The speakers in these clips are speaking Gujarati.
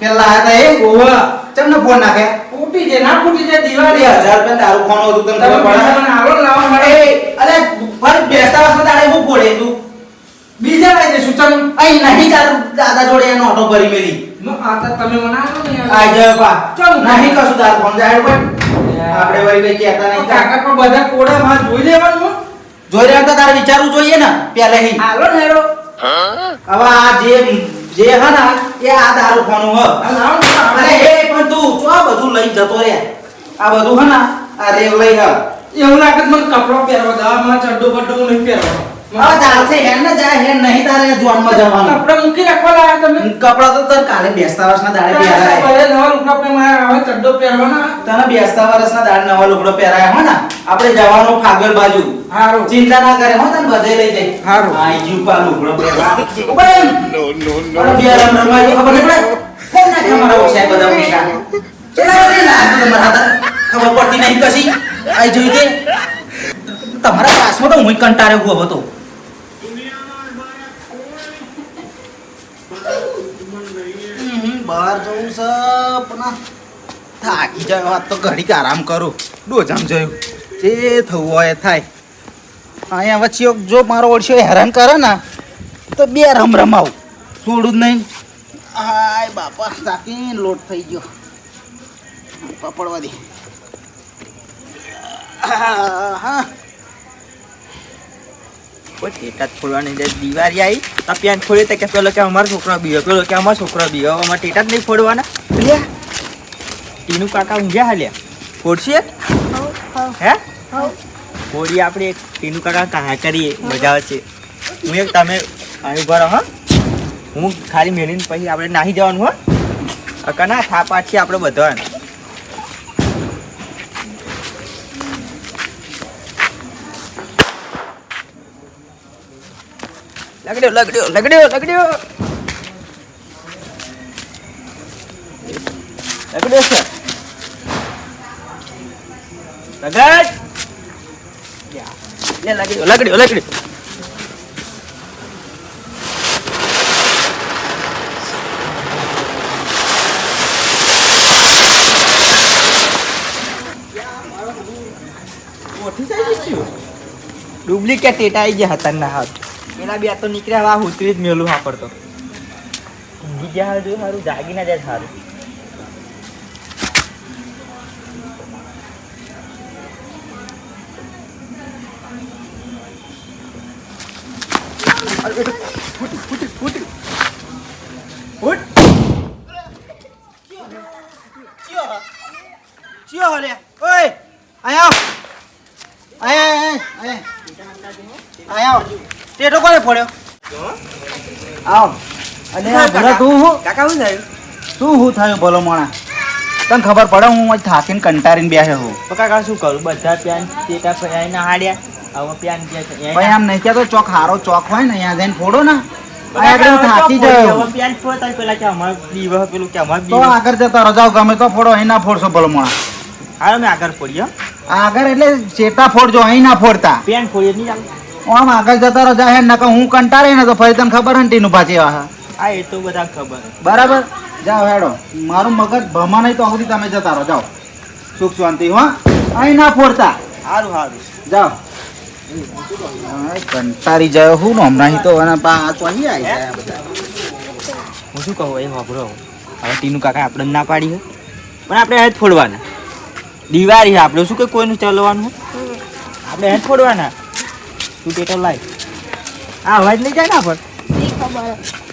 પેલા હતા એ ગોવા. ચમને ફોન નાખે? ફૂટી જાય ના ફૂટી જાય દિવાળી હજાર રૂપિયા તારું ફોન હતું તને તમે ખબર પડે? મને આલો લાવવા માટે અરે ફરી બેસતા વાસ તારે હું બોલે તું? બીજા ભાઈ જઈશું ચાલો. અહીં નહીં તારું દાદા જોડે એનો ઓટો ભરી મેલી. નો, આ તો તમે મને આવો ને. આ જય બા ચાલ. નહીં કશું તાર ફોન જાય પણ આપણે વળી કઈ કહેતા નહીં. કાકા પણ બધા કોડા માં જોઈ લેવાનું જોઈ રહ્યા તો તારે વિચારવું જોઈએ ને પહેલેથી. હાલો હેરો હવે આ જે જે હ ના એ આ દારૂ ખાનું હ. અને. એ પણ તું ચો આ બધું લઈ જતો રે આ બધું હ ને આ રેવ લઈ હ એવું લાગે મને કપડો પહેરવા દવા મને ચડ્ડો બડ્ડો નહીં પહેરવાનો હવે ચાલશે હેડ ને જાય હેડ નહીં તારે જોનમાં જવાનું. કપડા મૂકી રાખવા લાયા તમે? કપડા તો કાલે બેસતા વર્ષના દાડે પહેરાય. બધા નવા લુગડા આપણે મારે હવે ચડ્ડો પહેરવાના. તને બેસતા વર્ષના દાડે નવા લુગડો પહેરાય હો ને? આપણે જવાનું ફાગલ બાજુ. હારું. ચિંતા ના કરે હો તને બધે લઈ જાય. હારું. આઈ પા લુગડો. અરે ખબર પડે? કોણ બધા પૈસા ચેલા બધી લાગે તમારા ખબર પડતી નહીં કશી? આઈ જોઈ તે? તમારા પાસમાં તો હું કંટાળ્યો હું હવે તો હમ, બહાર જવું છે થાકી જાય વાત તો ઘડીક આરામ કરું. ડોજામ જોયું. જે થવું હોય થાય. અહીંયા વચ્ચે જો મારો ઓળશો હેરાન કરે ને, તો બે રમ રમાવું. છોડું જ નહીં. હાય બાપા થાકી લોટ થઈ ગયો. પપડવા દે. હા કોઈ ટેટા જાય દિવાળી આવી તો પેન ફોડી તો કે પેલો કે અમારો છોકરો બીયો પેલો કે અમારો છોકરો બીયો અમારે ટેટા જ નહીં ફોડવાના. ટીનું કાકા ઊંઘ્યા હાલ્યા ફોડશે? હે? ફોડી આપણે એક ટીનું કાકા કાં કરીએ, મજા આવશે હું એક તમે ઊભા ભરો હા. હું ખાલી મેળીને પછી આપણે નાહી જવાનું, હો. અકા ના, થાપ છે આપણે બધા લગડ્યો લગડ્યો લગડ્યો લગડ્યો. લગડ્યો છે. લગડ. લે લગડ્યો લગડ્યો લગડ્યો. ડુપ્લિકેટ ટેટા આવી ગયા હતા ના હાથ પેલા બે તો નીકળ્યા વા ઉતરી જ મેલું પડતો. ઊંઘી ગયા હાલ જોયું સારું, જાગી ના જાય સારું. આય આય. આય આય. ટેટો કોને ફોડ્યો? આવ અને આ તું હું? કાકા શું થયું? તું હું થયું ભલો મોણા? તને ખબર પડે હું આજ થાકીને કંટારીને બેસે હું? તો કાકા શું કરું? બધા પ્યાન ટેટા ફર્યા ના હાડ્યા હવે પ્યાન કે છે. ભાઈ આમ નહીં કહેતો ચોક હારો ચોક હોય ને અહીંયા જઈને ફોડો ને. આગળ હું જતા રજાઓ ગમે તો ફોડો અહીં ના ફોડશો ભલો મોણા. હાલો મેં આગળ ફોડી આગળ એટલે ચેટા ફોડજો અહીં ના ફોડતા. પેન ફોડી નહીં ચાલે આમ આગળ જતા રજા ન નકર હું કંટાળે ને તો ફરી તને ખબર હે ટીનું પાછી આ હા એ તો બધા ખબર બરાબર? જાઓ હેડો. મારું મગજ ભમા નહીં તો સુધી તમે જતા રહો. જાઓ. સુખ શાંતિ હો. અહીં ના ફોડતા. સારું સારું જાઓ. કંટારી કંટાળી જાય હું ને હમણાં તો અને પા અહીં આવી જાય બધા. હું શું કહું એ વાપરો. હવે ટીનું કાકા આપણે ના પાડી પણ આપણે હેજ ફોડવાના. દિવાળી છે આપણે. શું કે કોઈનું ચલવાનું? આપણે હેડ ફોડવાના. તું ટેટો લાય આ અવાજ નહીં જાય ને પણ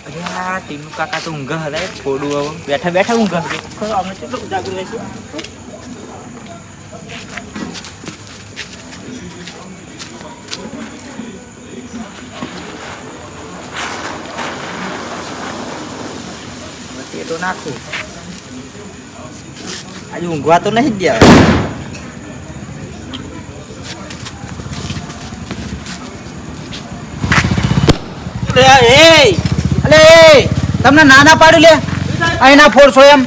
અરે આ ટીનું કાકા તો ઊંઘ હલે ફોડું હવે બેઠા બેઠા ઊંઘ હલે ખરો અમે કેટલું ઉજાગરું રહેશું ટેટો નાખું આજે ઊંઘવા તો નહીં જ દેવા એ અલે એ તમને નાના પાડી લે. અહીં ના ફોડશો એમ.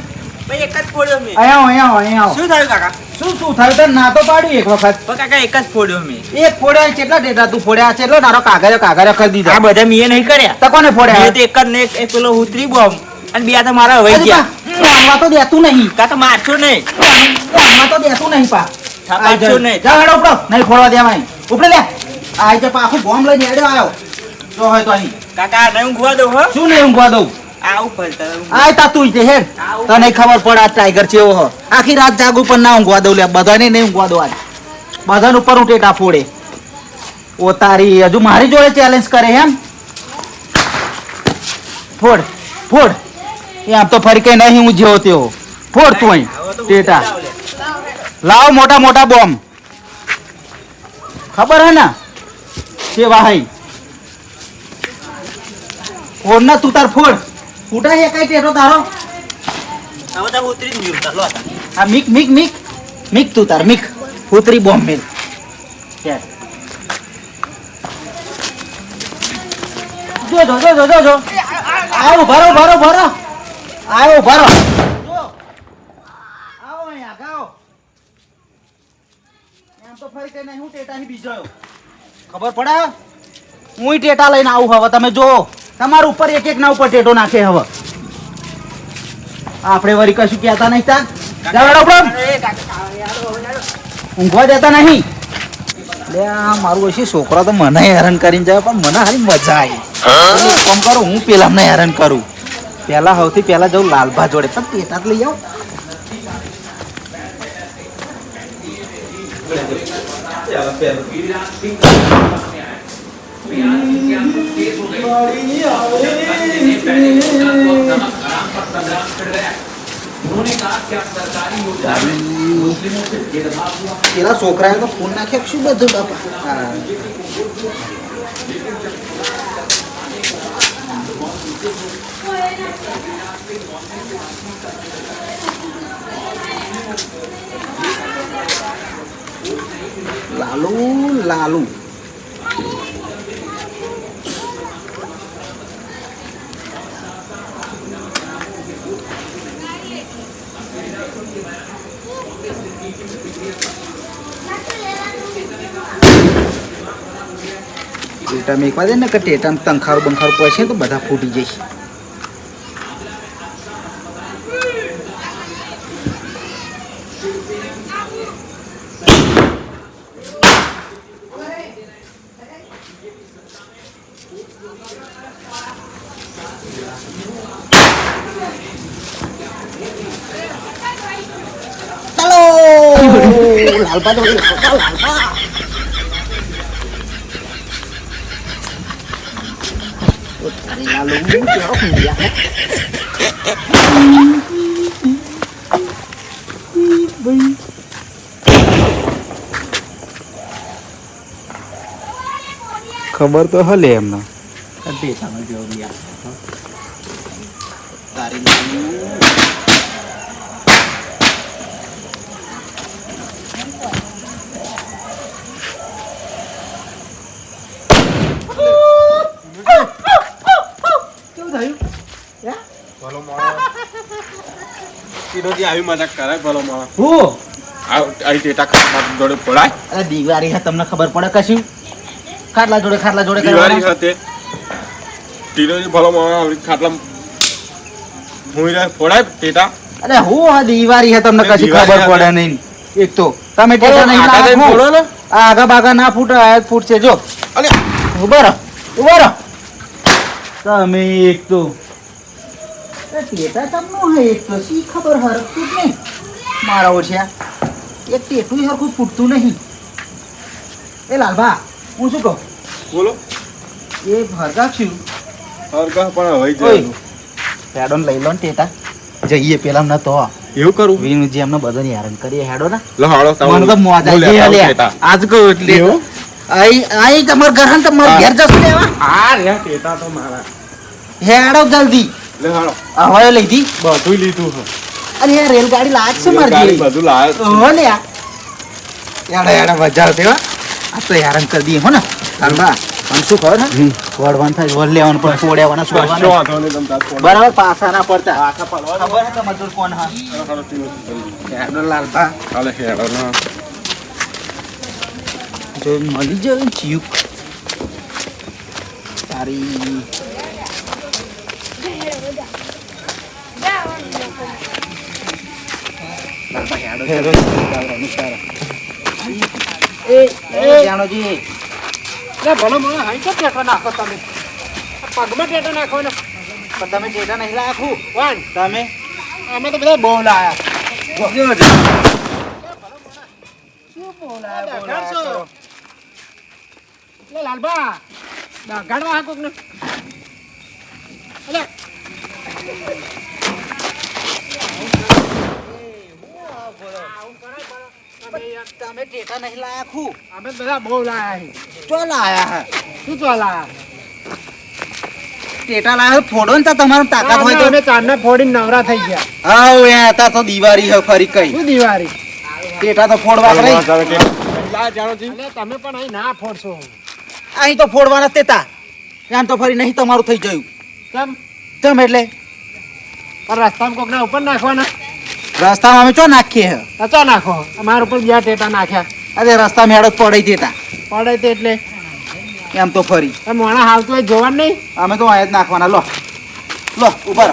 ભાઈ એક જ ફોડ્યો મેં. અહીંયા અહીંયા અહીંયા શું થયું કાકા? શું શું થયું તને? ના તો પાડ્યું એક વખત. કાકા એક જ ફોડ્યો મેં. એક ફોડ્યા કેટલા ડેટા તું ફોડ્યા કેટલો તારો કાગળ કાગળ કરી દીધો. આ બધા મેં નહીં કર્યા. તો કોને ફોડ્યા? તો એક જ ને એક પેલો ઉતરી બોમ્બ અને બે તો મારા ગયા. તો દેતું નહીં. કાકા મારશો નહીં. આમાં તો દેતું નહીં પા. હા, નહીં. જા હેડો ઉપડો. નહીં ખોલવા દેવાય. ઉપડે લે. આ જે પાછું બોમ્બ લઈને હેડ્યો આવ્યો. જો હોય તો અહીં. કાકા નહીં ઊંઘવા દઉં હો. શું નહીં ઊંઘવા દઉં? આવું તા તું છે હેડ તને ખબર પડે આ ટાઈગર ચેવો હ. આખી રાત જાગું પણ ના ઊંઘવા દઉં લે બધાને નહીં ઊંઘવા દઉં આજ. બધાને ઉપર હું ટેટા ફોડે. ઓ તારી હજુ મારી જોડે ચેલેન્જ કરે એમ? ફોડ ફોડ. એ આમ તો ફરી કઈ નહીં હું જેવો તેવો ફોડ તું અહીં ટેટા. લાવ મોટા મોટા બોમ્બ. ખબર હે ને? કેવા હઈ? ફોડ ના તું તાર ફોડ. ફૂટા હે કઈ ટેટો તારો? હવે તો ઉતરી જ ગયું ચાલો આ મિક મિક મિક. મિક તું તાર મિક. ઉતરી બોમ્બ મિલ. જો જો જો જો જો જો. આવો ભરો ભરો ભરો આવો ભરો આવો અહીંયા ગાઓ એમ તો ફરી કઈ નહીં હું ટેટા બીજો ખબર પડે હું ટેટા લઈને આવું હવે તમે જો તમારા ઉપર એક એક ના ઉપર ટેટો નાખે હવે. આપણે વળી કશું કહેતા નહીં તા જાવડો ઊંઘવા દેતા નહીં. લે આ મારું હશે છોકરા તો મને હેરાન કરીને જાય પણ મને હારી મજા આવી. એક કરો હું પેલા અમને હેરાન કરું. પેલા સૌથી પેલા જવું લાલભા જોડે. પણ પેટા જ લઈ આવ. પેલા છોકરાએ તો ફોન નાખ્યો શું બધું બાપા? લાલુ લાલુ. ટેટા મેકવા દે ને કે ટેટા તંખારું બંખારું પડશે તો બધા ફૂટી જશે ચાલો! લાલપા તો લાલપા લાલપા. કેવો ઊંઘ્યા હે? ખબર તો હલે એમને તારી લાલુ કેવું થયું ભલો માણસ આવી મજાક ભલો હું? આવી ટેટા ખાતા જોડે પડાય. અરે દિવાળી છે તમને ખબર પડે કશું? ખાટલા જોડે ખાટલા જોડે દિવાળી કરવાના. સાથે ભલો માણસ આવી ખાટલા હુઈ રહે પડાય ટેટા. અરે હું દિવાળી તમને કશી ખબર પડે. નહીં. એક તો તમે ટેટા નહીં નાખો. ને. આ આગા બાગા ના ફૂટ આ ફૂટ છે જો. અલે ઊભા રહો ઊભા રહો. તમે એક તો ટેટા તમનો હે એક તો ખબર હરકતું જ નહીં. મારા ઓછ્યા એક ટેટું હરખું ફૂટતું નહીં. એ લાલભા હું શું કહું? બોલો. એ ભરગા છું હરગા પણ હવે જાય હેડોન લઈ લો ને ટેટા. જઈએ પેલા ના તો. એવું કરું? વિનુજી એમને બધાને હેરાન કરીએ. હેડો ને. લો હાલો મને તો મોજ આવી આજ કહું એટલે? આઈ આઈ તમાર ઘર તમાર ઘેર જશું લેવા આ રે ટેટા તો મારા. હેડો જલ્દી. લે હાલો હવે લઈ દી. બધું લીધું છે. અરે યાર રેલગાડી લાજ છે મારી બધું લાવ્યો ઓહો લે યાડા યાડા આવતી આ તો હેરાન કરી દઈએ હો ને. હાલમાં આમ શું ખબર હે વળવાનું થાય વળ લેવાનું પણ છોડવાના ફોન બરાબર પાછા ના પડતા. આખા પડવા ખબર હે કે મજૂર કોણ હા? હાલો તીનોથી કરી હેડો લાલપા હાલે હેડો ના. જો મળી જાય તારી લાલબા હેડો છે. હેડો. ગાવરાનું સારા. એ એ જાણોજી એ ભલો મને હાઈ તો ટેટો નાખો તમે પગમાં ટેટો નાખો તમે ટેટા નહીં વાન તમે અમે તો બધા બહુ લાયા લાલબા ગાડવા હા કોક ને એટલે તમે ટેટા નહીં લાખું અમે બધા બહુ લાયા ચો લાયા હે? શું તો લાયા ટેટા લાયા ફોડો ને તો તાકાત હોય તો. અમે ચાંદને ફોડીને નવરા થઈ ગયા. હાવ એ હતા તો દિવાળી હે ફરી કઈ. શું દિવાળી? ટેટા તો ફોડવા પડે લા જાણોજી એટલે તમે પણ અહીં ના ફોડશો. અહીં તો ફોડવાના તેતા એમ તો. ફરી નહીં તમારું થઈ ગયું. કેમ? કેમ એટલે? પણ રસ્તામાં કોકના ઉપર નાખવાના. રસ્તામાં અમે ચો નાખીએ? ચો નાખો? અમારા ઉપર બે ટેટા નાખ્યા. અરે રસ્તા મેળો પડે તેતા દેતા પડે તે એટલે. એમ તો ફરી. મોણા હાલતું હોય જોવા નહીં. અમે તો અહીંયા જ નાખવાના. લો. લો ઉપર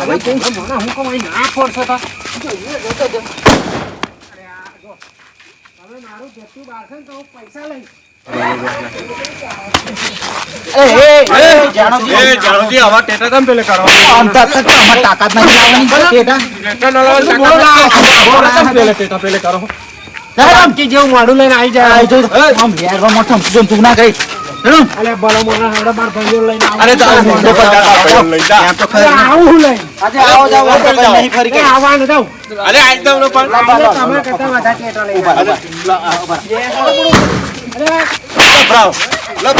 હવે. છું, મોણા હું કહું ના ફોડશો તો. મારું જથ્થું બહાર ને તો હું પૈસા લઈશ. કરો કરો જેવું મોઢું લઈને આવી જાય આઈ મોટો ના ગઈ હેલો અલે ભલો મોણા બાર ભાઈઓ લઈને અરે તો આ પર લઈ જા એમ તો ખરી આવું હું આજે આવો જાવ તો નહીં ફરી એ આવવાનું જાઉં. અરે આજ તો પણ અરે તમારા વધારે ટેટો લઈને ઊભા લો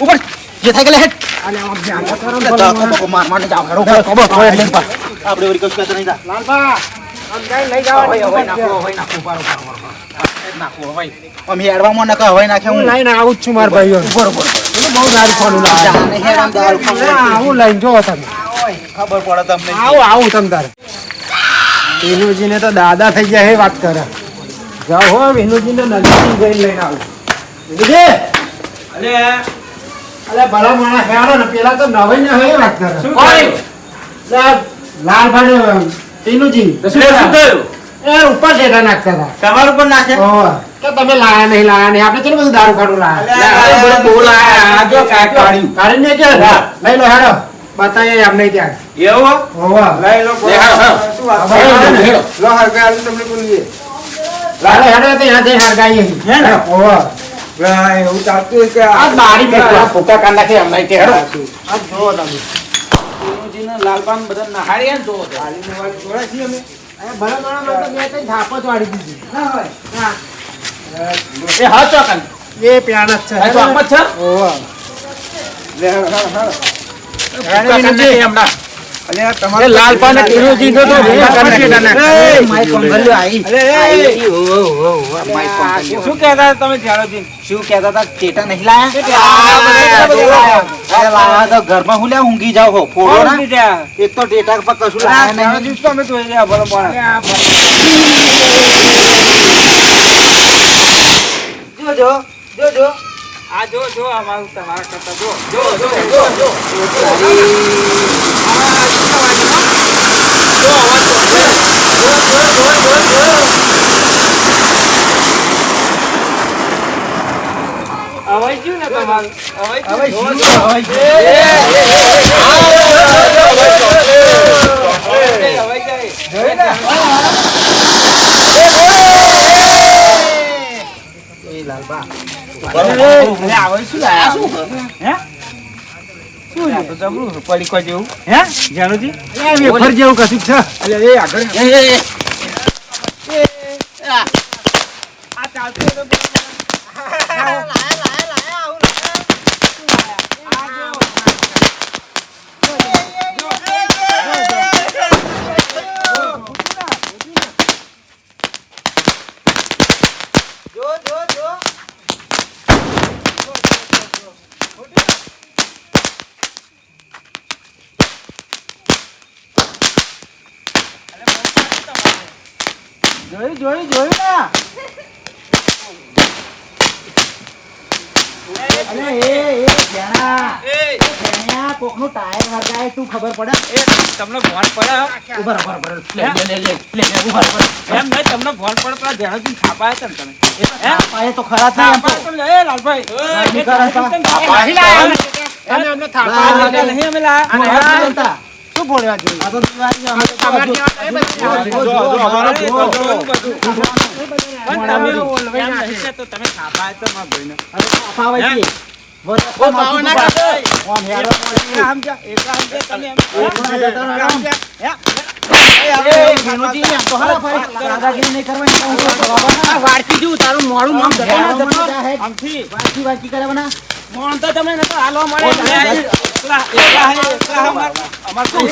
ઉપર જે થાય કે હેડ અલે આમ ધ્યાન તો કરો ને તો માર માર જાવ હેડો ખબર ખબર લે પા આપણે વરી કશું કહેતા નહીં જા લાલબા, આમ જઈને લઈ જવાની હોય હોય નાખો હોય નાખો ઉપર ઉપર ઉપર નાખો હોય અમે હેડવામાં નકા હોય નાખે હું હું લઈને આવું જ છું મારા ભાઈઓ ઉપર ઉપર બહુ સારું ફોનું લાવે. હેરામ દારૂ હા, આવું લઈને જો તમે ખબર પડે તમને આવું આવું તમ તારે વિનુજીને તો દાદા થઈ ગયા એ વાત કરે જાઓ હો વિનુજીને નજીક જઈને લઈને આવું. વિનુજી અલે. ભલા માણસ હેડો ને પેલા તો નવાઈ ને હે વાત કરે. લે, લાલભાઈ વિનુજી એ ઉપર શેઠા નાખતા હતા. તમારું પણ નાખે. કે તમે લાયા નહીં લાયા નહીં. આપણે ચલો બધું દારૂ ખાડું લાયા? કાઢીને કે લઈ લો હેડો. બતાવીએ એમ નહીં ત્યાં. ઓહો. લાલો હેડો તો હે જઈને હરગાઈએ છીએ. હેડો. કે આ બારી મે આ કાન નાખે એમ કે હેડો. આ જો તમે. લાલપાન બધા નહાડ્યા ને જો હાલી ને વાળી જોડા જોવો અમે અહીંયા ભલા માણસમાં તો બે ત્રણ થાપો જ વાળી દીધી. ના હોય હા. એ હા ચોકન એ પ્યાન જ છે. ચોક જ છે ઓહો. એ હા હા કિરોજી તો તો ઓ, ઓ, ઓ, માઇક પંગલ્યો. શું કહેતા તમે જાણોજી શું કહેતા તા ચેટા નહીં લાયા તો ઘરમાં હું લ્યા ઊંઘી જાવ હો ફોડો ના એક તો ટેટા પર કશું લાયા નહીં શું અમે જોઈ રહ્યા ભલો માણસ. જોજો જોજો આ જો જો અમારું તમારા કરતા જો જો જો જો જો અવાજ ગયું ને તમારું અવાજ હવે ગયું? શું જો, હવે જો. એ, એ, એ, એ, એ, એ, અવાજ જાય. જોઈ ને? એ લાલબા અરે, અવાજ શું લાયા? આ શું કરે? હે? પડીકો જેવું. હે? જાનુજી? વેફર જેવું કશું છે એ આગળ. એ. આ ચાલતું જોયું જોયું જોયું ને અલે એ એ ભેણા ભેણિયા કોકનું ટાયર હરગાય તું ખબર પડે તમને ફોન પડે ઊભા ઊભા ઊભા લે લે લે લે લે લે, ઊભા ઊભા એમ નહીં તમને ફોન પડે પેલા ધ્યાનથી થાપા હતા ને તમે એ તો ખરા. લે, લાલભાઈ નહીં કરે પા. લાયા. એને અમને થાપા નહીં અમે લાયા. શું બોલવા જોઈએ? આ તો તમે છે તમે? છે. તમે વાડકી જેવું તારું મોડું નામ જતો ના જતો. વાંચી વાંચી કરવાના. મોહન તો તમને નતો હાલવા મળે. એકલા, એકલા, હે, એકલા અમાર અમાર. તું.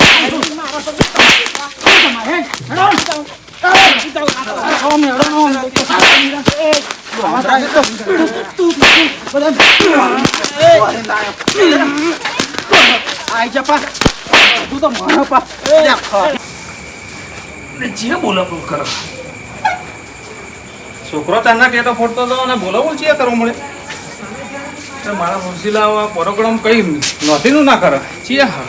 છોકરો ચાંદના કેતો ફોડતો હતો અને બોલો બોલ છીએ કરવો મળે તો મારા આવા પ્રોગ્રામ કઈ નોંધીનું ના કરે. છીએ હા.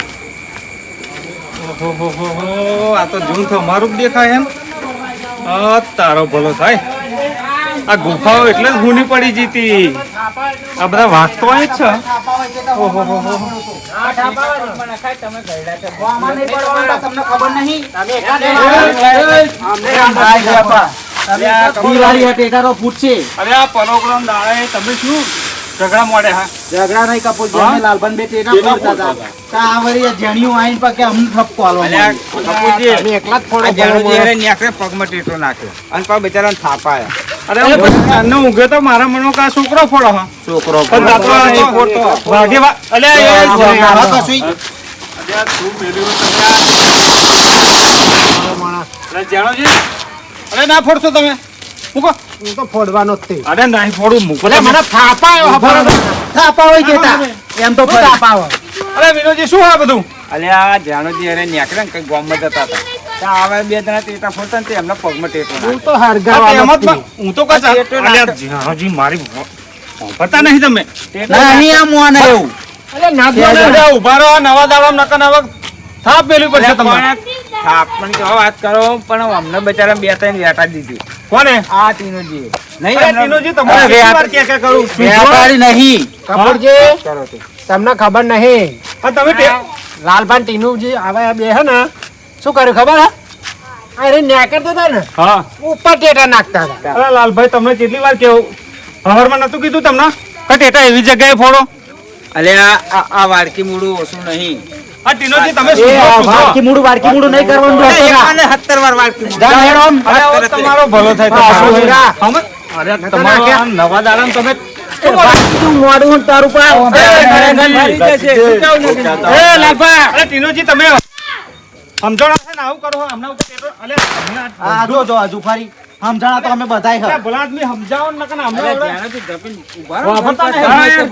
ઓહો આ તો જૂન તો અમારું જ દેખાય એમ. તારો ભલો થાય. આ ગુફાઓ એટલે જ ભૂની પડી જીતી. આ બધા વાંચતો હોય જ છે. ઓહો તમે શું ઝઘડા મોડે હા. ઝઘડા નહીં કપૂર જેને લાલબન બે ટેટા ફોડતા હતા. તા આવરી વળી આઈન પર કે અમને ઠપકો આલો. કપૂરજી, તમે એકલા જ ફોડો જાણો ભલો નેકરે પગમાં ટેટો નાખ્યો. અને પાછા બિચારાને થાપા અરે અન્ન ઊંઘે તો મારા મનમાં કા છોકરો ફોડો હા. છોકરો પણ દાતો નહીં ફોડતો ભાગે અલે એ મારા. કશુંય. અલ્યા તું મેલ્યું તમે? અરે જાણોજી, અરે ના ફોડશો તમે. મૂકો. હું તો ફોડવાનો જ તે અરે નહીં ફોડું મૂકો મને થાપા આવ્યો થાપા હોય કેતા. એમ તો. થાપા આવે અરે વિનોદજી શું આ બધું? અલ્યા જાણોજી અરે નેકરે ને કઈ ગામમાં જતા હતા. આવે બે જણા ટેટા ફોડતા ને એમના પગમાં ટેટો હું તો હું તો કચા. મારી પતા નહીં તમે. નહીં આ મોન એવું અરે ઊભા રહો નવા દાડા નકા નવા થાપ મેળવી પડશે અલ્યા, થાપ પણ કેવા વાત કરો પણ અમને બચારા બે ત્રણ વેટા દીધી. કોને? આ તીનોજી નહીં તમારે કરું? કપૂરજી તમને ખબર નહીં. પણ તમે લાલભાન ટીનુજી આવા બે હે ને શું કર્યું ખબર હે? અરે નેકરતા હતા ને હા. ઉપર ટેટા નાખતા હતા. અરે લાલભાઈ તમને કેટલી વાર કેવું? હવારમાં નતું કીધું તમને? કે ટેટા એવી જગ્યાએ ફોડો? અલ્યા આ આ વાડકી મૂળું ઓછું નહીં. ટીનોજી તમે. વાડકી મૂડું વાડકી મૂડું નહીં કરવાનું. એકાને સત્તર વાર વાડકી હવે તમારો ભલો થાય? અરે તમારો નવા તમે મોડું તારું પા. એ, અરે ટીનોજી તમે આવું કરો હમણાં અલે આ- જો જો આ ફરી સમજાણા તો અમે બધાય હ. ભલા આદમી સમજાવો ને કને અમે. ધ્યાનેથી જપીને રહો. વાપરતા નહીં.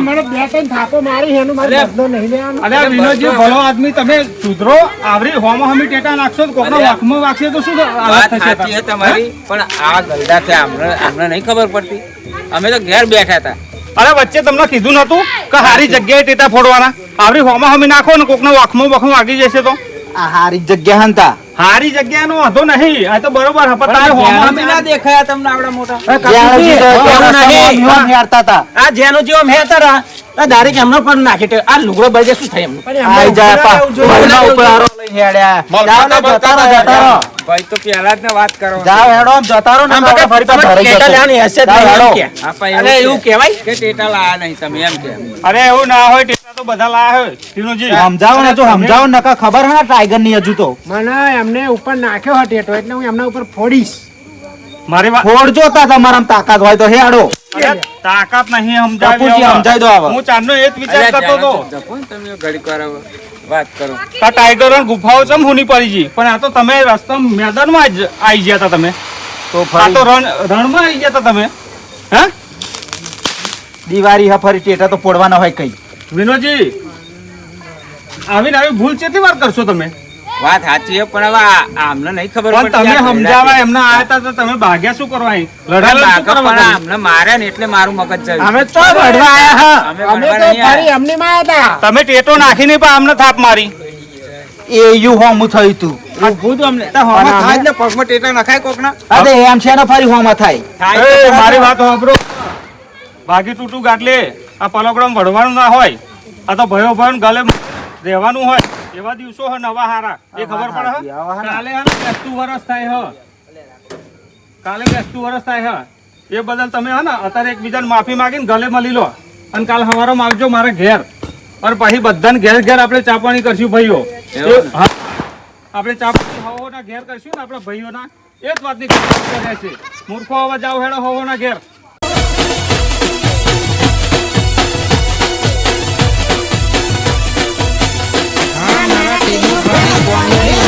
મને બે ત્રણ થાપો મારી એનું મારે બદલો નહીં લેવાનો અરે વિનોદજી ભલો આદમી તમે સુધરો આવરી હોમો હમી ટેટા નાખશો તો કોકનો વાખમો વાખશે તો શું વાત થશે તમારી પણ આ ગલડા છે અમને અમને નહીં ખબર પડતી અમે તો ઘેર બેઠા હતા અરે વચ્ચે તમને કીધું નતું કે હારી જગ્યાએ ટેટા ફોડવાના આવરી હોમા હમી નાખો ને કોકનો વાખમો વાખમો વાગી જશે તો આ હારી જગ્યા હંતા હારી જગ્યાનો વાંધો નહીં. આ તો બરોબર ના દેખાયા તમને આવડા મોટા. આ જેનો જેવો મેં હતા આ દારી કે હમણાં પણ નાખી આ લુગડો બળજે શું થાય એમનું? આઈ જાય હેડ્યા. ને, જતા રહો. ભાઈ તો પેલા જ ને વાત કરો જાવ હેડો આમ જતા રહો ને તો આપણે ફરી પાછા ભરાઈ જશે. જાઓ હેડો. અરે એવું કહેવાય? કે ટેટા લાયા નહીં તમે એમ કે. અરે એવું ના હોય ટેટા તો બધા લાયા હોય. ટીનુજી સમજાવો ને જો સમજાવો નકા ખબર હે ને ટાઈગરની હજુ તો? મને એમને ઉપર નાખ્યો હતો ટેટો એટલે હું એમના ઉપર ફોડીશ. મારી વાત ફોડજો તા તમારા તાકાત હોય તો હેડો. તાકાત નહીં બાપુજી સમજાવી દો હવે હું ચાંદનો એ જ વિચાર કરતો તો તમે ઘડી વાર વાત કરો. આ ટાઈગર અને ગુફાઓ છે હુની પડી પણ આ તો તમે રસ્તા મેદાનમાં જ આવી ગયા હતા તમે. તો આ તો ફરી રણ રણમાં આવી ગયા હતા તમે. હે? દિવાળી હા ફરી ટેટા તો પોડવાના હોય કઈ. વિનોદજી આવીને આવી ભૂલ કેટલી વાર કરશો તમે? વાત સાચી પણ હવે આમને નહીં ખબર પણ તમે સમજાવા એમને આવ્યા તો તમે ભાગ્યા શું કરવા. લડાઈ શું કરવા આમને માર્યા ને એટલે મારું મગજ જયું અમે તો ભણવા આયા હા. અમે અમે તો ફરી આયા. એમની હતા. તમે ટેટો નાખીને પણ અમને થાપ મારી. એ યુ હોમું થયું તું. ઊભું અમને. તો હોમાં થાય? ને પગમાં ટેટા નખાય કોકના? અરે એમ છે ને ફરી હોમા થાય. થાય એ, મારી વાત સાંભળો. ભાગી તૂટું ગાટલે આ પલોકડમ વડવાનું ના હોય. આ તો ભયો ભયો ગલે રહેવાનું હોય. એવા દિવસો હ નવા હારા. એ ખબર પડે હે? કાલે હે બેસતું વરસ થાય હ. કાલે બેસતું વરસ થાય હ. એ બદલ તમે હે ને અત્યારે એકબીજાને માફી માગીને ગલે મળી લો. અને કાલ હવારો આવજો મારે ઘેર. અને પછી બધાને ઘેર ઘેર આપણે ચાપાણી કરશું ભાઈઓ. આપણે ચાપાણી હવોના ઘેર કરશું ને આપણા ભાઈઓના. એ જ વાતની રહેશે મૂર્ખો અવાજ જાવ હેડો હવોના ઘેર. one.